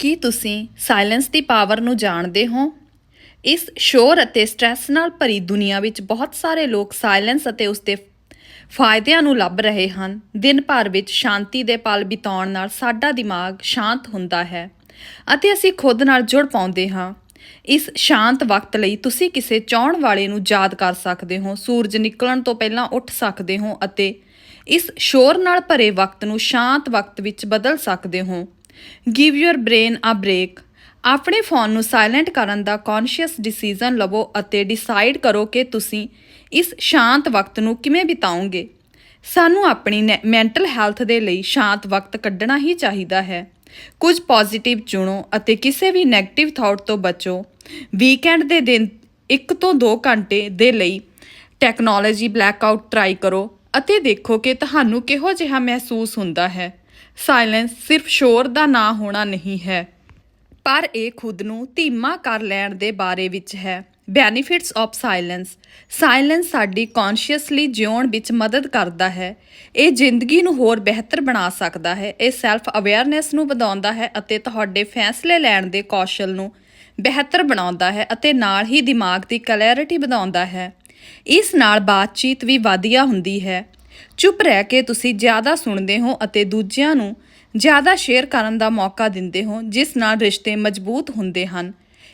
ਕੀ ਤੁਸੀਂ ਸਾਇਲੈਂਸ ਦੀ ਪਾਵਰ ਨੂੰ ਜਾਣਦੇ ਹੋ? ਇਸ ਸ਼ੋਰ ਅਤੇ ਸਟ੍ਰੈਸ ਨਾਲ ਭਰੀ ਦੁਨੀਆ ਵਿੱਚ ਬਹੁਤ ਸਾਰੇ ਲੋਕ ਸਾਇਲੈਂਸ ਅਤੇ ਉਸ ਦੇ ਫਾਇਦਿਆਂ ਨੂੰ ਲੱਭ ਰਹੇ ਹਨ। ਦਿਨ ਭਰ ਵਿੱਚ ਸ਼ਾਂਤੀ ਦੇ ਪਲ ਬਿਤਾਉਣ ਨਾਲ ਸਾਡਾ ਦਿਮਾਗ ਸ਼ਾਂਤ ਹੁੰਦਾ ਹੈ ਅਤੇ ਅਸੀਂ ਖੁਦ ਨਾਲ ਜੁੜ ਪਾਉਂਦੇ ਹਾਂ। ਇਸ ਸ਼ਾਂਤ ਵਕਤ ਲਈ ਤੁਸੀਂ ਕਿਸੇ ਚਾਹਣ ਵਾਲੇ ਨੂੰ ਯਾਦ ਕਰ ਸਕਦੇ ਹੋ, ਸੂਰਜ ਨਿਕਲਣ ਤੋਂ ਪਹਿਲਾਂ ਉੱਠ ਸਕਦੇ ਹੋ ਅਤੇ ਇਸ ਸ਼ੋਰ ਨਾਲ ਭਰੇ ਵਕਤ ਨੂੰ ਸ਼ਾਂਤ ਵਕਤ ਵਿੱਚ ਬਦਲ ਸਕਦੇ ਹੋ। Give your brain a break ਆਪਣੇ ਫੋਨ ਨੂੰ ਸਾਇਲੈਂਟ ਕਰਨ ਦਾ ਕੌਨਸ਼ੀਅਸ ਡਿਸੀਜਨ ਲਵੋ ਅਤੇ ਡਿਸਾਈਡ ਕਰੋ ਕਿ ਤੁਸੀਂ ਇਸ ਸ਼ਾਂਤ ਵਕਤ ਨੂੰ ਕਿਵੇਂ ਬਿਤਾਓਗੇ। ਸਾਨੂੰ ਆਪਣੀ ਮੈਂਟਲ ਹੈਲਥ ਦੇ ਲਈ ਸ਼ਾਂਤ ਵਕਤ ਕੱਢਣਾ ਹੀ ਚਾਹੀਦਾ ਹੈ। ਕੁਝ ਪੋਜ਼ਿਟਿਵ ਚੁਣੋ ਅਤੇ ਕਿਸੇ ਵੀ 네ਗੇਟਿਵ ਥਾਟ ਤੋਂ ਬਚੋ। ਵੀਕਐਂਡ ਦੇ ਦਿਨ 1 ਤੋਂ 2 ਘੰਟੇ ਦੇ ਲਈ ਟੈਕਨੋਲੋਜੀ ਬਲੈਕਆਊਟ ਟਰਾਈ ਕਰੋ ਅਤੇ ਦੇਖੋ ਕਿ ਤੁਹਾਨੂੰ ਕਿਹੋ ਜਿਹਾ ਮਹਿਸੂਸ ਹੁੰਦਾ ਹੈ। ਸਾਇਲੈਂਸ ਸਿਰਫ ਸ਼ੋਰ ਦਾ ਨਾ ਹੋਣਾ ਨਹੀਂ ਹੈ। ਪਰ ਇਹ ਖੁਦ ਨੂੰ ਧੀਮਾ ਕਰ ਲੈਣ ਦੇ ਬਾਰੇ ਵਿੱਚ ਹੈ। ਬੈਨੀਫਿਟਸ ਆਫ ਸਾਇਲੈਂਸ ਸਾਇਲੈਂਸ ਸਾਡੀ ਕੌਨਸ਼ੀਅਸਲੀ ਜਿਉਣ ਵਿੱਚ ਮਦਦ ਕਰਦਾ ਹੈ। ਇਹ ਜ਼ਿੰਦਗੀ ਨੂੰ ਹੋਰ ਬਿਹਤਰ ਬਣਾ ਸਕਦਾ ਹੈ। ਇਹ ਸੈਲਫ ਅਵੇਅਰਨੈਸ ਨੂੰ ਵਧਾਉਂਦਾ ਹੈ ਅਤੇ ਤੁਹਾਡੇ ਫੈਸਲੇ ਲੈਣ ਦੇ ਕੌਸ਼ਲ ਨੂੰ ਬਿਹਤਰ ਬਣਾਉਂਦਾ ਹੈ ਅਤੇ ਨਾਲ ਹੀ ਦਿਮਾਗ ਦੀ ਕਲੈਰਿਟੀ ਵਧਾਉਂਦਾ ਹੈ। ਇਸ ਨਾਲ ਬਾਤਚੀਤ ਵੀ ਵਧੀਆ ਹੁੰਦੀ ਹੈ। ਚੁੱਪ ਰਹਿ ਕੇ ਤੁਸੀਂ ਜ਼ਿਆਦਾ ਸੁਣਦੇ ਹੋ ਅਤੇ ਦੂਜਿਆਂ ਨੂੰ ਜ਼ਿਆਦਾ ਸ਼ੇਅਰ ਕਰਨ ਦਾ ਮੌਕਾ ਦਿੰਦੇ ਹੋ, ਜਿਸ ਨਾਲ ਰਿਸ਼ਤੇ ਮਜ਼ਬੂਤ ਹੁੰਦੇ ਹਨ।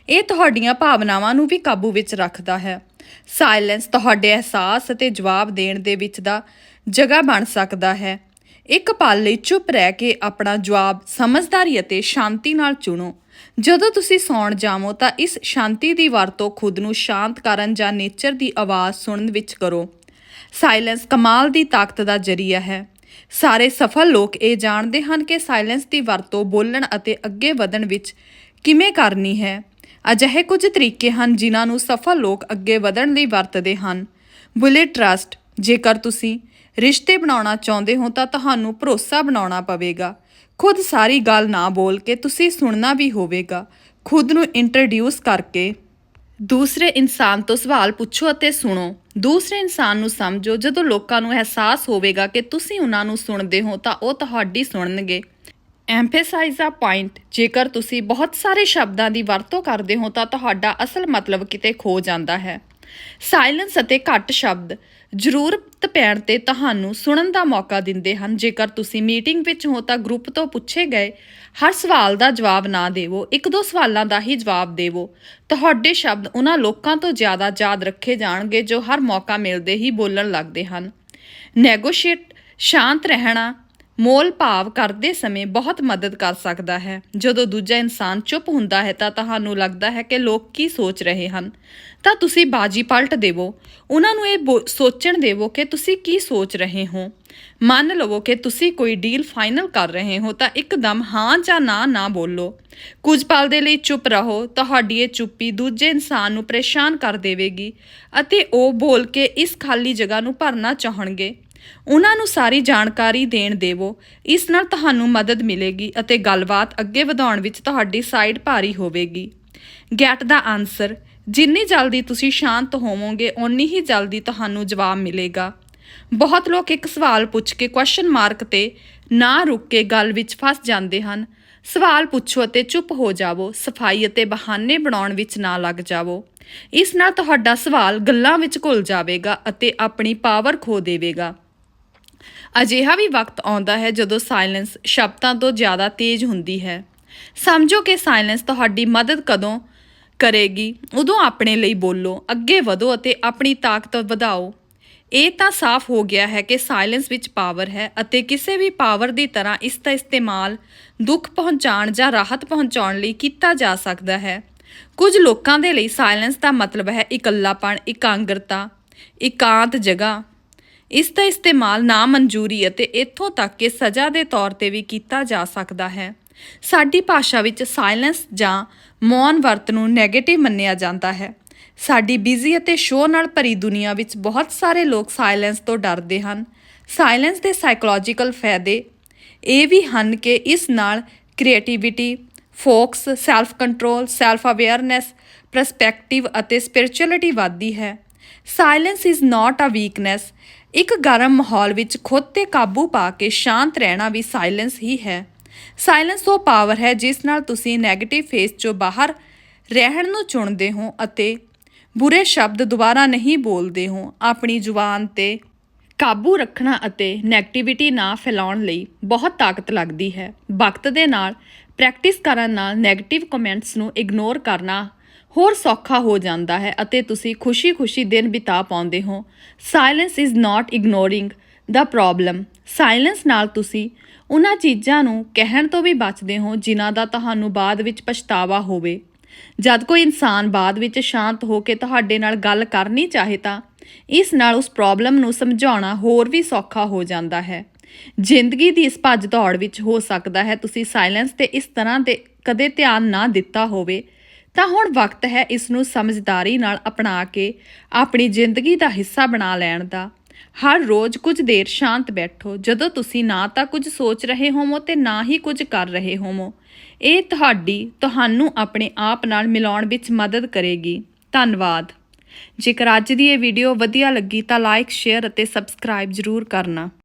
ਇਹ ਤੁਹਾਡੀਆਂ ਭਾਵਨਾਵਾਂ ਨੂੰ ਵੀ ਕਾਬੂ ਵਿੱਚ ਰੱਖਦਾ ਹੈ। ਸਾਇਲੈਂਸ ਤੁਹਾਡੇ ਅਹਿਸਾਸ ਅਤੇ ਜਵਾਬ ਦੇਣ ਦੇ ਵਿੱਚ ਦਾ ਜਗ੍ਹਾ ਬਣ ਸਕਦਾ ਹੈ। ਇੱਕ ਪਲ ਲਈ ਚੁੱਪ ਰਹਿ ਕੇ ਆਪਣਾ ਜਵਾਬ ਸਮਝਦਾਰੀ ਅਤੇ ਸ਼ਾਂਤੀ ਨਾਲ ਚੁਣੋ। ਜਦੋਂ ਤੁਸੀਂ ਸੌਣ ਜਾਵੋ ਤਾਂ ਇਸ ਸ਼ਾਂਤੀ ਦੀ ਵਰਤੋਂ ਖੁਦ ਨੂੰ ਸ਼ਾਂਤ ਕਰਨ ਜਾਂ ਨੇਚਰ ਦੀ ਆਵਾਜ਼ ਸੁਣਨ ਵਿੱਚ ਕਰੋ। ਸਾਇਲੈਂਸ ਕਮਾਲ ਦੀ ਤਾਕਤ ਦਾ ਜਰੀਆ ਹੈ। ਸਾਰੇ ਸਫਲ ਲੋਕ ਇਹ ਜਾਣਦੇ ਹਨ ਕਿ ਸਾਇਲੈਂਸ ਦੀ ਵਰਤੋਂ ਬੋਲਣ ਅਤੇ ਅੱਗੇ ਵਧਣ ਵਿੱਚ ਕਿਵੇਂ ਕਰਨੀ ਹੈ। ਅਜਿਹੇ ਕੁਝ ਤਰੀਕੇ ਹਨ ਜਿਨ੍ਹਾਂ ਨੂੰ ਸਫਲ ਲੋਕ ਅੱਗੇ ਵਧਣ ਲਈ ਵਰਤਦੇ ਹਨ। ਬੁਲੇਟ ਟਰਸਟ, ਜੇਕਰ ਤੁਸੀਂ ਰਿਸ਼ਤੇ ਬਣਾਉਣਾ ਚਾਹੁੰਦੇ ਹੋ ਤਾਂ ਤੁਹਾਨੂੰ ਭਰੋਸਾ ਬਣਾਉਣਾ ਪਵੇਗਾ। ਖੁਦ ਸਾਰੀ ਗੱਲ ਨਾ ਬੋਲ ਕੇ ਤੁਸੀਂ ਸੁਣਨਾ ਵੀ ਹੋਵੇਗਾ। ਖੁਦ ਨੂੰ ਇੰਟਰੋਡਿਊਸ ਕਰਕੇ ਦੂਸਰੇ ਇਨਸਾਨ ਤੋਂ ਸਵਾਲ ਪੁੱਛੋ ਅਤੇ ਸੁਣੋ। ਦੂਸਰੇ ਇਨਸਾਨ ਨੂੰ ਸਮਝੋ, ਜਦੋਂ ਲੋਕਾਂ ਨੂੰ ਅਹਿਸਾਸ ਹੋਵੇਗਾ ਕਿ ਤੁਸੀਂ ਉਹਨਾਂ ਨੂੰ ਸੁਣਦੇ ਹੋ ਤਾਂ ਉਹ ਤੁਹਾਡੀ ਸੁਣਨਗੇ। ਐਮਫੈਸਾਈਜ਼ ਅ ਪੁਆਇੰਟ ਜੇਕਰ ਤੁਸੀਂ ਬਹੁਤ ਸਾਰੇ ਸ਼ਬਦਾਂ ਦੀ ਵਰਤੋਂ ਕਰਦੇ ਹੋ ਤਾਂ ਤੁਹਾਡਾ ਅਸਲ ਮਤਲਬ ਕਿਤੇ ਖੋ ਜਾਂਦਾ ਹੈ। ਸਾਇਲੈਂਸ ਅਤੇ ਘੱਟ ਸ਼ਬਦ। ਜ਼ਰੂਰਤ ਪੈਣ ਤੇ ਤੁਹਾਨੂੰ ਸੁਣਨ ਦਾ ਮੌਕਾ ਦਿੰਦੇ ਹਨ। ਜੇਕਰ ਤੁਸੀਂ ਮੀਟਿੰਗ ਵਿੱਚ ਹੋ ਤਾਂ ਗਰੁੱਪ ਤੋਂ ਪੁੱਛੇ ਗਏ ਹਰ ਸਵਾਲ ਦਾ ਜਵਾਬ ਨਾ ਦੇਵੋ। ਇੱਕ ਦੋ ਸਵਾਲਾਂ ਦਾ ਹੀ ਜਵਾਬ ਦੇਵੋ। ਤੁਹਾਡੇ ਸ਼ਬਦ ਉਹਨਾਂ ਲੋਕਾਂ ਤੋਂ ਜ਼ਿਆਦਾ ਯਾਦ ਰੱਖੇ ਜਾਣਗੇ ਜੋ ਹਰ ਮੌਕਾ ਮਿਲਦੇ ਹੀ ਬੋਲਣ ਲੱਗਦੇ ਹਨ। ਨੈਗੋਸ਼ੀਏਟ, ਸ਼ਾਂਤ ਰਹਿਣਾ, ਮੋਲ ਭਾਵ ਕਰਦੇ ਸਮੇਂ ਬਹੁਤ ਮਦਦ ਕਰ ਸਕਦਾ ਹੈ। ਜਦੋਂ ਦੂਜਾ ਇਨਸਾਨ ਚੁੱਪ ਹੁੰਦਾ ਹੈ ਤਾਂ ਤੁਹਾਨੂੰ ਲੱਗਦਾ ਹੈ ਕਿ ਲੋਕ ਕੀ ਸੋਚ ਰਹੇ ਹਨ। ਤਾਂ ਤੁਸੀਂ ਬਾਜੀ ਪਲਟ ਦੇਵੋ। ਉਹਨਾਂ ਨੂੰ ਇਹ ਬੋ- ਸੋਚਣ ਦੇਵੋ ਕਿ ਤੁਸੀਂ ਕੀ ਸੋਚ ਰਹੇ ਹੋ। ਮੰਨ ਲਵੋ ਕਿ ਤੁਸੀਂ ਕੋਈ ਡੀਲ ਫਾਈਨਲ ਕਰ ਰਹੇ ਹੋ ਤਾਂ ਇੱਕਦਮ ਹਾਂ ਜਾਂ ਨਾ ਨਾ ਬੋਲੋ। ਕੁਝ ਪਲ ਦੇ ਲਈ ਚੁੱਪ ਰਹੋ, ਤੁਹਾਡੀ ਇਹ ਚੁੱਪੀ ਦੂਜੇ ਇਨਸਾਨ ਨੂੰ ਪਰੇਸ਼ਾਨ ਕਰ ਦੇਵੇਗੀ ਅਤੇ ਉਹ ਬੋਲ ਕੇ ਇਸ ਖਾਲੀ ਜਗ੍ਹਾ ਨੂੰ ਭਰਨਾ ਚਾਹਣਗੇ। ਉਹਨਾਂ ਨੂੰ ਸਾਰੀ ਜਾਣਕਾਰੀ ਦੇਣ ਦੇਵੋ। ਇਸ ਨਾਲ ਤੁਹਾਨੂੰ ਮਦਦ ਮਿਲੇਗੀ ਅਤੇ ਗੱਲਬਾਤ ਅੱਗੇ ਵਧਾਉਣ ਵਿੱਚ ਤੁਹਾਡੀ ਸਾਈਡ ਭਾਰੀ ਹੋਵੇਗੀ। ਗੈਟ ਦਾ ਆਨਸਰ ਜਿੰਨੀ ਜਲਦੀ ਤੁਸੀਂ ਸ਼ਾਂਤ ਹੋਵੋਗੇ, ਓਨੀ ਹੀ ਜਲਦੀ ਤੁਹਾਨੂੰ ਜਵਾਬ ਮਿਲੇਗਾ। ਬਹੁਤ ਲੋਕ ਇੱਕ ਸਵਾਲ ਪੁੱਛ ਕੇ ਕੁਐਸਚਨ ਮਾਰਕ ਤੇ ਨਾ ਰੁਕ ਕੇ ਗੱਲ ਵਿੱਚ ਫਸ ਜਾਂਦੇ ਹਨ। ਸਵਾਲ ਪੁੱਛੋ ਅਤੇ ਚੁੱਪ ਹੋ ਜਾਵੋ, ਸਫ਼ਾਈ ਅਤੇ ਬਹਾਨੇ ਬਣਾਉਣ ਵਿੱਚ ਨਾ ਲੱਗ ਜਾਵੋ। ਇਸ ਨਾਲ ਤੁਹਾਡਾ ਸਵਾਲ ਗੱਲਾਂ ਵਿੱਚ ਘੁਲ ਜਾਵੇਗਾ ਅਤੇ ਆਪਣੀ ਪਾਵਰ ਖੋ ਦੇਵੇਗਾ। ਅਜਿਹਾ ਵੀ ਵਕਤ ਆਉਂਦਾ ਹੈ ਜਦੋਂ ਸਾਇਲੈਂਸ ਸ਼ਬਦਾਂ ਤੋਂ ਜ਼ਿਆਦਾ ਤੇਜ਼ ਹੁੰਦੀ ਹੈ। ਸਮਝੋ ਕਿ ਸਾਇਲੈਂਸ ਤੁਹਾਡੀ ਮਦਦ ਕਦੋਂ ਕਰੇਗੀ, ਉਦੋਂ ਆਪਣੇ ਲਈ ਬੋਲੋ, ਅੱਗੇ ਵਧੋ ਅਤੇ ਆਪਣੀ ਤਾਕਤ ਵਧਾਓ। ਇਹ ਤਾਂ ਸਾਫ਼ ਹੋ ਗਿਆ ਹੈ ਕਿ ਸਾਇਲੈਂਸ ਵਿੱਚ ਪਾਵਰ ਹੈ ਅਤੇ ਕਿਸੇ ਵੀ ਪਾਵਰ ਦੀ ਤਰ੍ਹਾਂ ਇਸ ਦਾ ਇਸਤੇਮਾਲ ਦੁੱਖ ਪਹੁੰਚਾਉਣ ਜਾਂ ਰਾਹਤ ਪਹੁੰਚਾਉਣ ਲਈ ਕੀਤਾ ਜਾ ਸਕਦਾ ਹੈ। ਕੁਝ ਲੋਕਾਂ ਦੇ ਲਈ ਸਾਇਲੈਂਸ ਦਾ ਮਤਲਬ ਹੈ ਇਕੱਲਾਪਣ, ਇਕਾਂਗਰਤਾ, ਇਕਾਂਤ ਜਗ੍ਹਾ। ਇਸ ਦਾ ਇਸਤੇਮਾਲ ਨਾ ਮਨਜ਼ੂਰੀ ਅਤੇ ਇੱਥੋਂ ਤੱਕ ਕਿ ਸਜ਼ਾ ਦੇ ਤੌਰ ਤੇ ਵੀ ਕੀਤਾ ਜਾ ਸਕਦਾ ਹੈ। ਸਾਡੀ ਭਾਸ਼ਾ ਵਿੱਚ ਸਾਇਲੈਂਸ ਜਾਂ ਮੌਨ ਵਰਤ ਨੂੰ 네ਗੇਟਿਵ ਮੰਨਿਆ ਜਾਂਦਾ ਹੈ। ਸਾਡੀ ਬਿਜ਼ੀ ਅਤੇ ਸ਼ੋਅ ਨਾਲ ਭਰੀ ਦੁਨੀਆ ਵਿੱਚ ਬਹੁਤ ਸਾਰੇ ਲੋਕ ਸਾਇਲੈਂਸ ਤੋਂ ਡਰਦੇ ਹਨ। ਸਾਇਲੈਂਸ ਦੇ ਸਾਈਕੋਲੋਜੀਕਲ ਫਾਇਦੇ ਇਹ ਵੀ ਹਨ ਕਿ ਇਸ ਨਾਲ creativity focus self control self awareness perspective ਅਤੇ ਸਪਿਰਚੁਅਲਿਟੀ ਵਧਦੀ ਹੈ। Silence is not a weakness ਇੱਕ ਗਰਮ ਮਾਹੌਲ ਵਿੱਚ ਖੁਦ ਤੇ ਕਾਬੂ ਪਾ ਕੇ ਸ਼ਾਂਤ ਰਹਿਣਾ ਵੀ ਸਾਇਲੈਂਸ ਹੀ ਹੈ। ਸਾਇਲੈਂਸ ਉਹ ਪਾਵਰ ਹੈ ਜਿਸ ਨਾਲ ਤੁਸੀਂ 네ਗੇਟਿਵ ਫੇਸ ਚੋਂ ਬਾਹਰ ਰਹਿਣ ਨੂੰ ਚੁਣਦੇ ਹੋ ਅਤੇ ਬੁਰੇ ਸ਼ਬਦ ਦੁਬਾਰਾ ਨਹੀਂ ਬੋਲਦੇ ਹੋ। ਆਪਣੀ ਜ਼ੁਬਾਨ ਤੇ ਕਾਬੂ ਰੱਖਣਾ ਅਤੇ 네ਗੇਟਿਵਿਟੀ ਨਾ ਫੈਲਾਉਣ ਲਈ ਬਹੁਤ ਤਾਕਤ ਲੱਗਦੀ ਹੈ। ਵਕਤ ਦੇ ਨਾਲ ਪ੍ਰੈਕਟਿਸ ਕਰਨ ਨਾਲ 네ਗੇਟਿਵ ਕਮੈਂਟਸ ਨੂੰ ਇਗਨੋਰ ਕਰਨਾ ਹੋਰ ਸੌਖਾ ਹੋ ਜਾਂਦਾ ਹੈ ਅਤੇ ਤੁਸੀਂ ਖੁਸ਼ੀ-ਖੁਸ਼ੀ ਦਿਨ ਬਿਤਾ ਪਾਉਂਦੇ ਹੋ। Silence is not ignoring the problem. Silence ਨਾਲ ਤੁਸੀਂ ਉਹਨਾਂ ਚੀਜ਼ਾਂ ਨੂੰ ਕਹਿਣ ਤੋਂ ਵੀ ਬਚਦੇ ਹੋ ਜਿਨ੍ਹਾਂ ਦਾ ਤੁਹਾਨੂੰ ਬਾਅਦ ਵਿੱਚ ਪਛਤਾਵਾ ਹੋਵੇ। ਜਦ ਕੋਈ ਇਨਸਾਨ ਬਾਅਦ ਵਿੱਚ ਸ਼ਾਂਤ ਹੋ ਕੇ ਤੁਹਾਡੇ ਨਾਲ ਗੱਲ ਕਰਨੀ ਚਾਹੇ ਤਾਂ ਇਸ ਨਾਲ ਉਸ ਪ੍ਰੋਬਲਮ ਨੂੰ ਸਮਝਾਉਣਾ ਹੋਰ ਵੀ ਸੌਖਾ ਹੋ ਜਾਂਦਾ ਹੈ। ਜ਼ਿੰਦਗੀ ਦੀ ਇਸ ਭੱਜ ਦੌੜ ਵਿੱਚ ਹੋ ਸਕਦਾ ਹੈ ਤੁਸੀਂ ਸਾਇਲੈਂਸ ਤੇ ਇਸ ਤਰ੍ਹਾਂ ਦੇ ਕਦੇ ਧਿਆਨ ਨਾ ਦਿੱਤਾ ਹੋਵੇ। ਤਾਂ ਹੁਣ ਵਕਤ ਹੈ ਇਸ ਨੂੰ ਸਮਝਦਾਰੀ ਨਾਲ ਅਪਣਾ ਕੇ ਆਪਣੀ ਜ਼ਿੰਦਗੀ ਦਾ ਹਿੱਸਾ ਬਣਾ ਲੈਣ ਦਾ। ਹਰ ਰੋਜ਼ ਕੁਝ ਦੇਰ ਸ਼ਾਂਤ ਬੈਠੋ। ਜਦੋਂ ਤੁਸੀਂ ਨਾ ਤਾਂ ਕੁਝ ਸੋਚ ਰਹੇ ਹੋਵੋ ਤੇ ਨਾ ਹੀ ਕੁਝ ਕਰ ਰਹੇ ਹੋਵੋ। ਇਹ ਤੁਹਾਡੀ, ਤੁਹਾਨੂੰ ਆਪਣੇ ਆਪ ਨਾਲ ਮਿਲਾਉਣ ਵਿੱਚ ਮਦਦ ਕਰੇਗੀ। ਧੰਨਵਾਦ। ਜੇਕਰ ਅੱਜ ਦੀ ਇਹ ਵੀਡੀਓ ਵਧੀਆ ਲੱਗੀ ਤਾਂ ਲਾਈਕ ਸ਼ੇਅਰ ਅਤੇ ਸਬਸਕ੍ਰਾਈਬ ਜ਼ਰੂਰ ਕਰਨਾ।